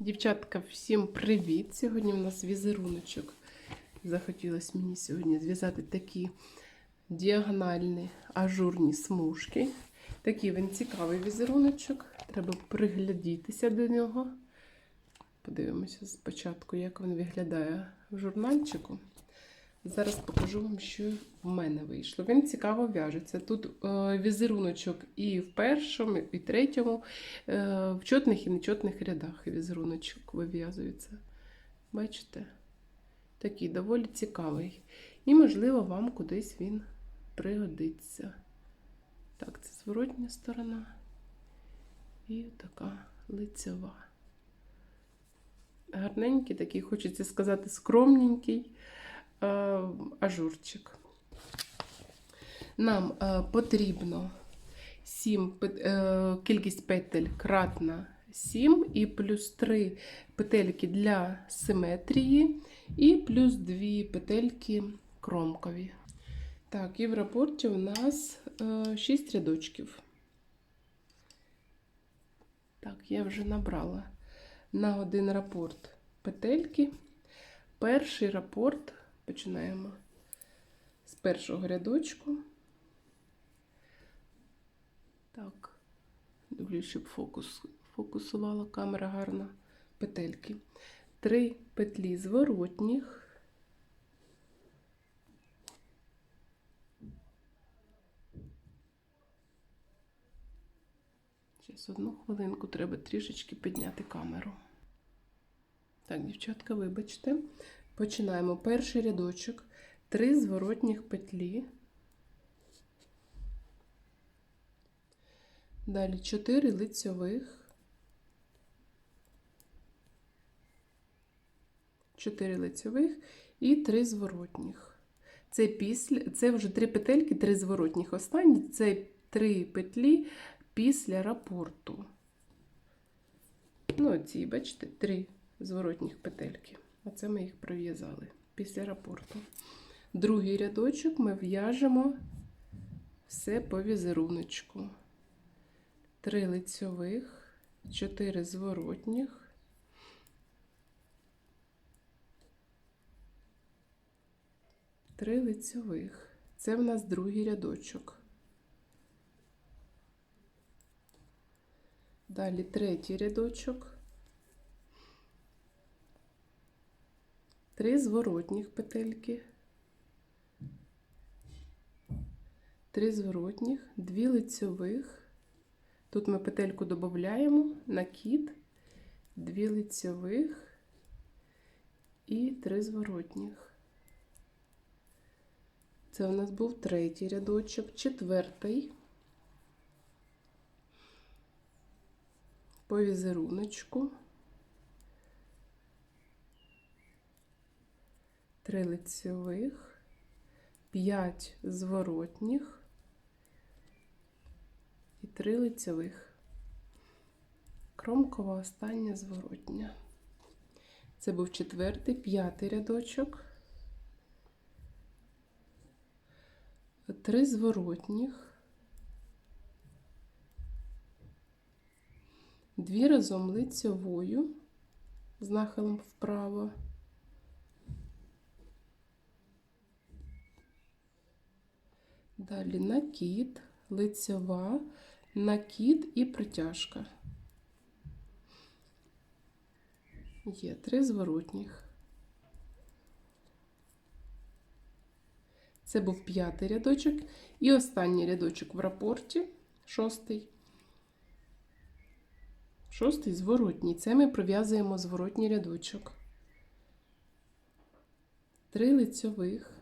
Дівчатка, всім привіт! Сьогодні у нас візеруночок. Захотілося мені сьогодні зв'язати такі діагональні ажурні смужки. Такий він цікавий візеруночок. Треба приглядітися до нього. Подивимося спочатку, як він виглядає в журнальчику. Зараз покажу вам, що в мене вийшло. Він цікаво в'яжеться. Тут е, візеруночок і в першому, і в третьому, е, в чотних і нечотних рядах візеруночок вив'язується. Бачите? Такий доволі цікавий. І, можливо, вам кудись він пригодиться. Так, це зворотня сторона. І така лицева. Гарненький, такий, хочеться сказати, скромненький ажурчик. Нам е, потрібно 7, е, кількість петель кратна 7 і плюс 3 петельки для симетрії, і плюс 2 петельки кромкові. Так, і в рапорті у нас е, 6 рядочків. Так, я вже набрала на один рапорт петельки. Перший рапорт починаємо з першого рядочку. Так, дивлюсь, щоб фокус, фокусувала камера гарно петельки. Три петлі зворотніх. Зараз одну хвилинку треба трішечки підняти камеру. Так, дівчатка, вибачте. Починаємо перший рядочок, три зворотніх петлі. Далі 4 лицьових, 4 лицьових і 3 зворотніх. Це після, це вже 3 петельки, 3 зворотніх. Останні це 3 петлі після рапорту. Ну, ці, бачите, 3 зворотніх петельки. Оце ми їх пров'язали після рапорту. Другий рядочок ми в'яжемо все по візеруночку. Три лицьових, чотири зворотніх. Три лицьових. Це в нас другий рядочок. Далі третій рядочок. Три зворотніх петельки. Три зворотніх, дві лицьових. Тут ми петельку додаємо, накид, дві лицьових і три зворотніх. Це у нас був третій рядочок, четвертий. По візеруночку. Три лицьових, п'ять зворотніх і три лицьових. Кромкова остання зворотня. Це був четвертий, п'ятий рядочок. Три зворотніх. Дві разом лицьовою з нахилом вправо. Далі накид, лицьова, накид і притяжка. Є три зворотніх. Це був п'ятий рядочок. І останній рядочок в рапорті, шостий. Шостий зворотній. Це ми пров'язуємо зворотній рядочок. Три лицьових.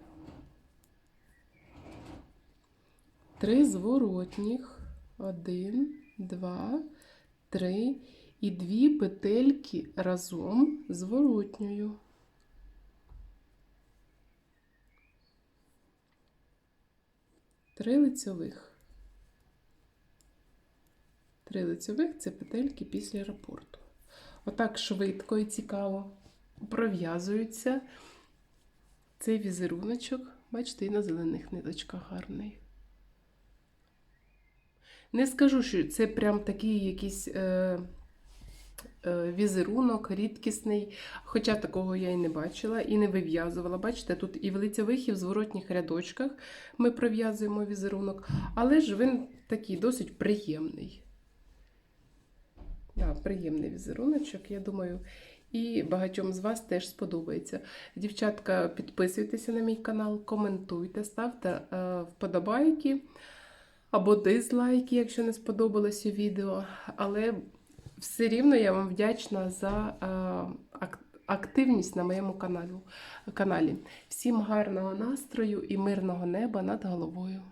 Три зворотніх. Один, два, три. І дві петельки разом зворотньою. Три лицьових. Три лицьових це петельки після рапорту. Отак швидко і цікаво пров'язується цей візеруночок. Бачите, і на зелених ниточках гарний. Не скажу, що це прям такий якийсь е, е, візерунок, рідкісний. Хоча такого я і не бачила, і не вив'язувала. Бачите, тут і в лицевих, і в зворотніх рядочках ми пров'язуємо візерунок, але ж він такий досить приємний. Да, приємний візеруночок, я думаю, і багатьом з вас теж сподобається. Дівчатка, підписуйтеся на мій канал, коментуйте, ставте е, вподобайки або дизлайки, якщо не сподобалося відео. Але все рівно я вам вдячна за е, активність на моєму каналі. Всім гарного настрою і мирного неба над головою.